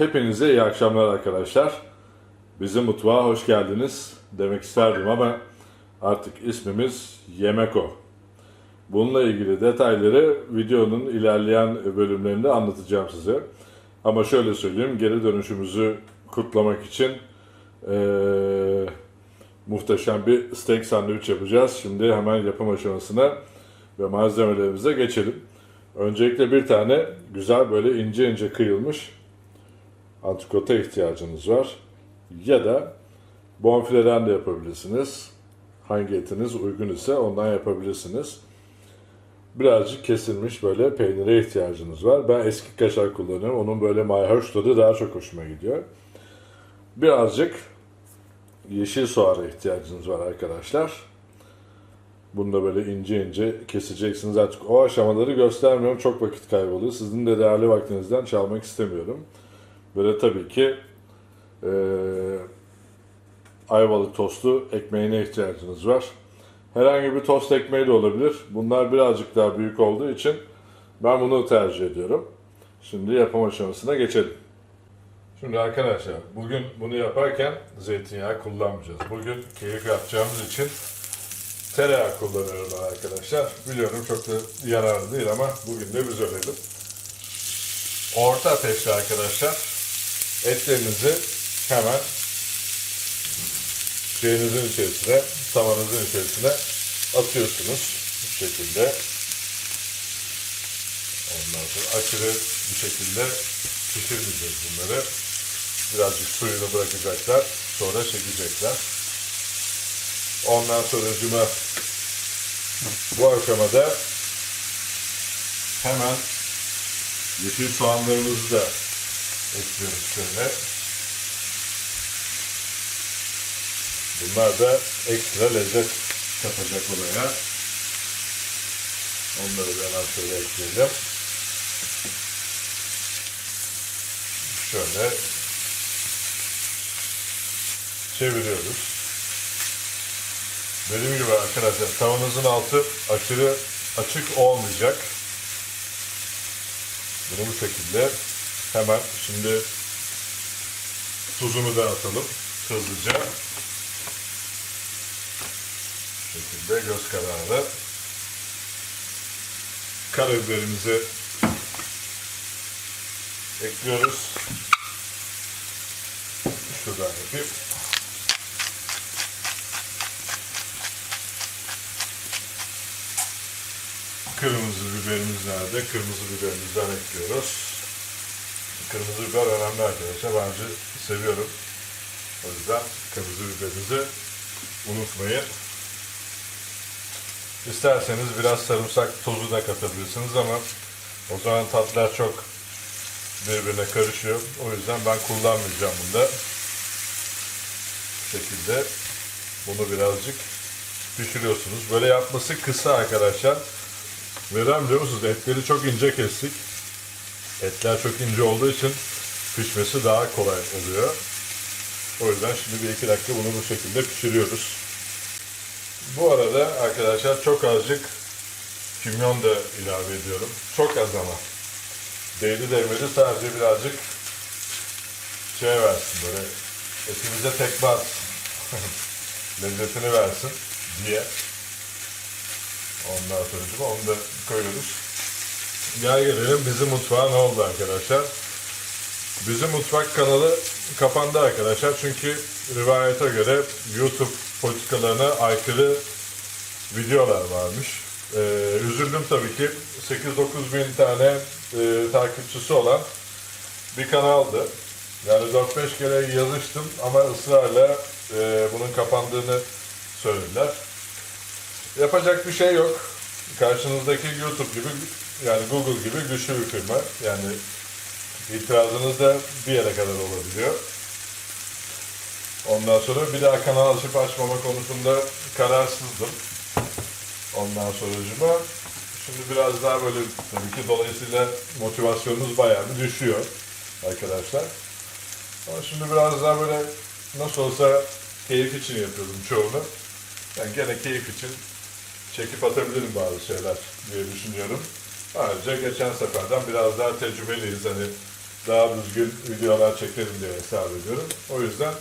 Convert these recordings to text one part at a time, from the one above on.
Hepinize iyi akşamlar arkadaşlar. Bizim mutfağa hoş geldiniz demek isterdim ama artık ismimiz Yemeko. Bununla ilgili detayları videonun ilerleyen bölümlerinde anlatacağım size. Ama şöyle söyleyeyim, geri dönüşümüzü kutlamak için eee, muhteşem bir steak sandviç yapacağız. Şimdi hemen yapım aşamasına ve malzemelerimize geçelim. Öncelikle bir tane güzel böyle ince ince kıyılmış antrikota ihtiyacınız var. Ya da bonfileden de yapabilirsiniz. Hangi etiniz uygun ise ondan yapabilirsiniz. Birazcık kesilmiş böyle peynire ihtiyacınız var. Ben eski kaşar kullanıyorum. Onun böyle mayhoş tadı daha çok hoşuma gidiyor. Birazcık yeşil soğana ihtiyacınız var arkadaşlar. Bunu da böyle ince ince keseceksiniz. Artık o aşamaları göstermiyorum. Çok vakit kayboluyor. Sizin de değerli vaktinizden çalmak istemiyorum. Böyle tabii ki eee ayvalık tostu ekmeğine ihtiyacınız var. Herhangi bir tost ekmeği de olabilir. Bunlar birazcık daha büyük olduğu için ben bunu tercih ediyorum. Şimdi yapım aşamasına geçelim. Şimdi arkadaşlar bugün bunu yaparken zeytinyağı kullanmayacağız. Bugün keyif yapacağımız için tereyağı kullanıyorum ben arkadaşlar. Biliyorum çok da yararlı değil ama bugün de biz ölelim. Orta ateşte arkadaşlar etlerinizi hemen şeyinizin içerisine, tavanızın içerisine atıyorsunuz bu şekilde. Ondan sonra aşırı bir şekilde pişirmeyeceğiz bunları. Birazcık suyunu bırakacaklar, sonra çekecekler. Ondan sonra cuma bu aşamada hemen yeşil soğanlarımızı da ekliyoruz şöyle. Bunlar da ekstra lezzet katacak olaya. Onları da hemen şöyle ekleyelim. Şöyle çeviriyoruz. Dediğim gibi arkadaşlar tavanızın altı aşırı açık olmayacak. Bunu bu şekilde hemen şimdi tuzunu da atalım hızlıca. Bu şekilde göz kararı. Karabiberimizi ekliyoruz. Şuradan yapayım. Kırmızı biberimiz nerede? Kırmızı biberimizden ekliyoruz. Kırmızı biber önemli arkadaşlar. Bence seviyorum. O yüzden kırmızı biberinizi unutmayın. İsterseniz biraz sarımsak tozu da katabilirsiniz ama o zaman tatlar çok birbirine karışıyor. O yüzden ben kullanmayacağım bunda. Bu şekilde bunu birazcık pişiriyorsunuz. Böyle yapması kısa arkadaşlar. Neden biliyor musunuz? Etleri çok ince kestik. Etler çok ince olduğu için pişmesi daha kolay oluyor. O yüzden şimdi bir iki dakika bunu bu şekilde pişiriyoruz. Bu arada arkadaşlar çok azıcık kimyon da ilave ediyorum. Çok az ama. Değdi değmedi sadece birazcık şey versin böyle etimize tekme atsın. Lezzetini versin diye. Ondan sonra onu da koyuyoruz. Gel gelelim bizim mutfağa ne oldu arkadaşlar? Bizim mutfak kanalı kapandı arkadaşlar çünkü rivayete göre YouTube politikalarına aykırı videolar varmış. Ee, üzüldüm tabii ki. 8-9 bin tane e, takipçisi olan bir kanaldı. Yani 4-5 kere yazıştım ama ısrarla e, bunun kapandığını söylediler. Yapacak bir şey yok. Karşınızdaki YouTube gibi yani Google gibi güçlü bir firma. Yani itirazınız da bir yere kadar olabiliyor. Ondan sonra bir daha kanal açıp açmama konusunda kararsızdım. Ondan sonra şimdi biraz daha böyle tabii ki dolayısıyla motivasyonunuz bayağı bir düşüyor arkadaşlar. Ama şimdi biraz daha böyle nasıl olsa keyif için yapıyordum çoğunu. Ben gene keyif için çekip atabilirim bazı şeyler diye düşünüyorum. Ayrıca geçen seferden biraz daha tecrübeliyiz. Hani daha düzgün videolar çekerim diye hesap ediyorum. O yüzden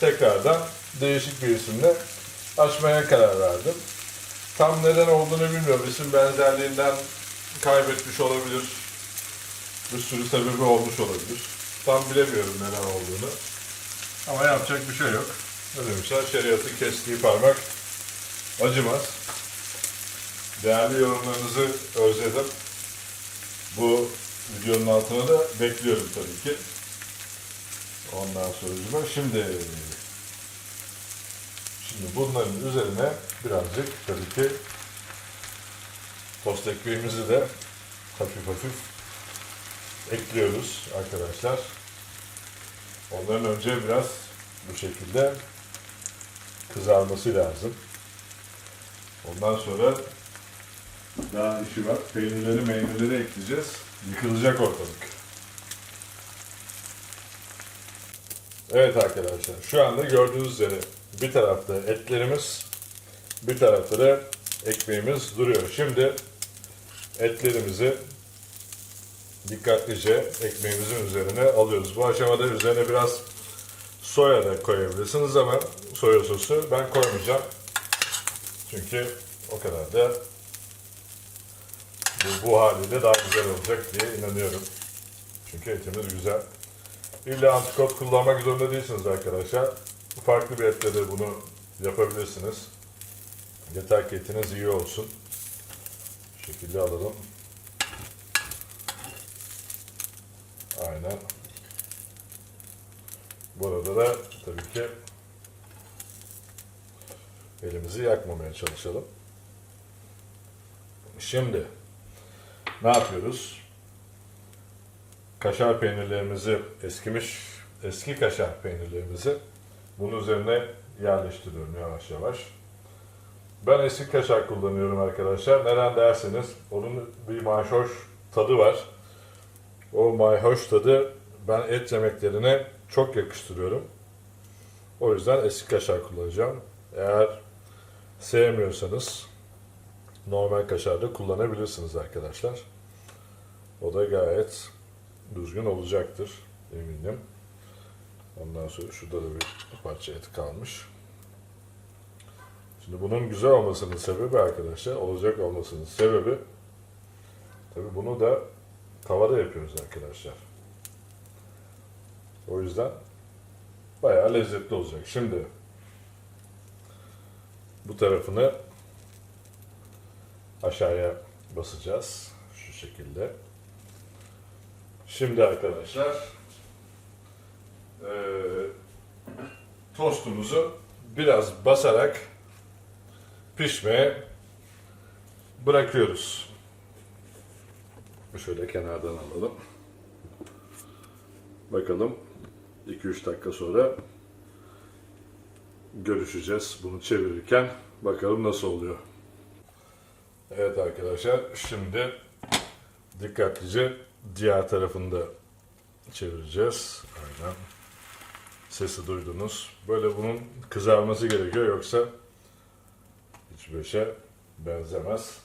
tekrardan değişik bir isimle açmaya karar verdim. Tam neden olduğunu bilmiyorum. İsim benzerliğinden kaybetmiş olabilir. Bir sürü sebebi olmuş olabilir. Tam bilemiyorum neden olduğunu. Ama yapacak bir şey yok. Ne demişler? Şeriatı kestiği parmak acımaz. Değerli yorumlarınızı özledim. Bu videonun altına da bekliyorum tabii ki. Ondan sonra şimdi şimdi bunların üzerine birazcık tabii ki tost ekmeğimizi de hafif hafif ekliyoruz arkadaşlar. Onların önce biraz bu şekilde kızarması lazım. Ondan sonra daha işi var. Peynirleri meynirleri ekleyeceğiz. Yıkılacak ortalık. Evet arkadaşlar şu anda gördüğünüz üzere bir tarafta etlerimiz bir tarafta da ekmeğimiz duruyor. Şimdi etlerimizi dikkatlice ekmeğimizin üzerine alıyoruz. Bu aşamada üzerine biraz soya da koyabilirsiniz ama soya sosu ben koymayacağım. Çünkü o kadar da bu, bu haliyle daha güzel olacak diye inanıyorum. Çünkü etimiz güzel. İlla antikot kullanmak zorunda değilsiniz arkadaşlar. Farklı bir etle de bunu yapabilirsiniz. Yeter ki etiniz iyi olsun. Bu şekilde alalım. Aynen. Burada da tabii ki elimizi yakmamaya çalışalım. Şimdi ne yapıyoruz? Kaşar peynirlerimizi eskimiş, eski kaşar peynirlerimizi bunun üzerine yerleştiriyorum yavaş yavaş. Ben eski kaşar kullanıyorum arkadaşlar. Neden derseniz onun bir mayhoş tadı var. O mayhoş tadı ben et yemeklerine çok yakıştırıyorum. O yüzden eski kaşar kullanacağım. Eğer sevmiyorsanız normal kaşar da kullanabilirsiniz arkadaşlar. O da gayet düzgün olacaktır eminim. Ondan sonra şurada da bir parça et kalmış. Şimdi bunun güzel olmasının sebebi arkadaşlar, olacak olmasının sebebi tabi bunu da tavada yapıyoruz arkadaşlar. O yüzden bayağı lezzetli olacak. Şimdi bu tarafını aşağıya basacağız. Şu şekilde. Şimdi arkadaşlar eee tostumuzu biraz basarak pişmeye bırakıyoruz. Şöyle kenardan alalım. Bakalım 2-3 dakika sonra görüşeceğiz bunu çevirirken. Bakalım nasıl oluyor. Evet arkadaşlar şimdi dikkatlice diğer tarafını da çevireceğiz. Aynen. Sesi duydunuz. Böyle bunun kızarması gerekiyor yoksa hiçbir şey benzemez.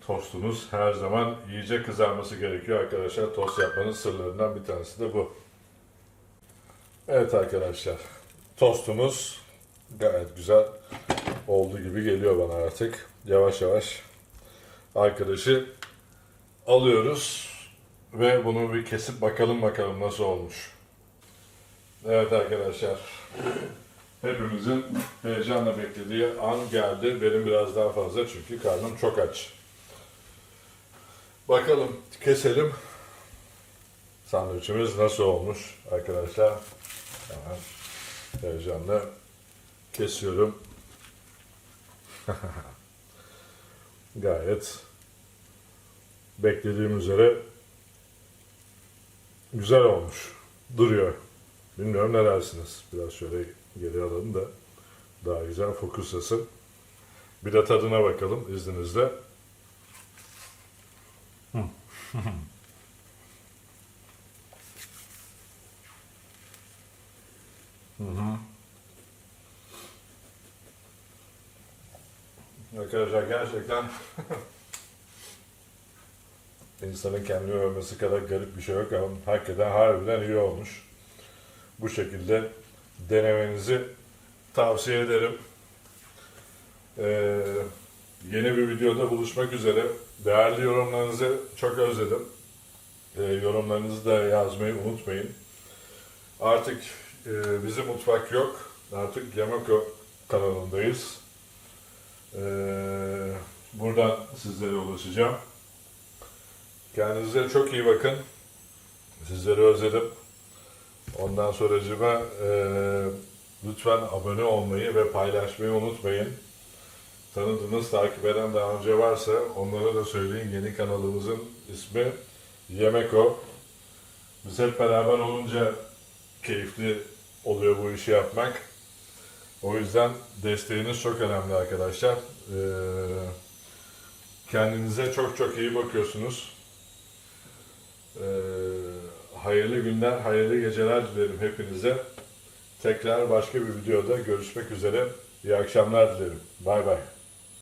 Tostumuz her zaman iyice kızarması gerekiyor arkadaşlar. Tost yapmanın sırlarından bir tanesi de bu. Evet arkadaşlar. Tostumuz gayet güzel oldu gibi geliyor bana artık. Yavaş yavaş arkadaşı alıyoruz ve bunu bir kesip bakalım bakalım nasıl olmuş. Evet arkadaşlar. Hepimizin heyecanla beklediği an geldi. Benim biraz daha fazla çünkü karnım çok aç. Bakalım keselim. Sandviçimiz nasıl olmuş arkadaşlar? Hemen heyecanla kesiyorum. Gayet beklediğim üzere güzel olmuş. Duruyor. Bilmiyorum ne dersiniz. Biraz şöyle geri alalım da daha güzel fokuslasın. Bir de tadına bakalım izninizle. Arkadaşlar gerçekten insanın kendini övmesi kadar garip bir şey yok ama hakikaten harbiden iyi olmuş. Bu şekilde denemenizi tavsiye ederim. Ee, yeni bir videoda buluşmak üzere. Değerli yorumlarınızı çok özledim. Ee, yorumlarınızı da yazmayı unutmayın. Artık e, bizim mutfak yok. Artık Yamako kanalındayız. Ee, buradan sizlere ulaşacağım. Kendinize çok iyi bakın. Sizleri özledim. Ondan sonracıma e, lütfen abone olmayı ve paylaşmayı unutmayın. Tanıdığınız, takip eden daha önce varsa onlara da söyleyin. Yeni kanalımızın ismi Yemeko. Biz hep beraber olunca keyifli oluyor bu işi yapmak. O yüzden desteğiniz çok önemli arkadaşlar. Ee, kendinize çok çok iyi bakıyorsunuz. Ee, hayırlı günler, hayırlı geceler dilerim hepinize. Tekrar başka bir videoda görüşmek üzere. İyi akşamlar dilerim. Bay bay.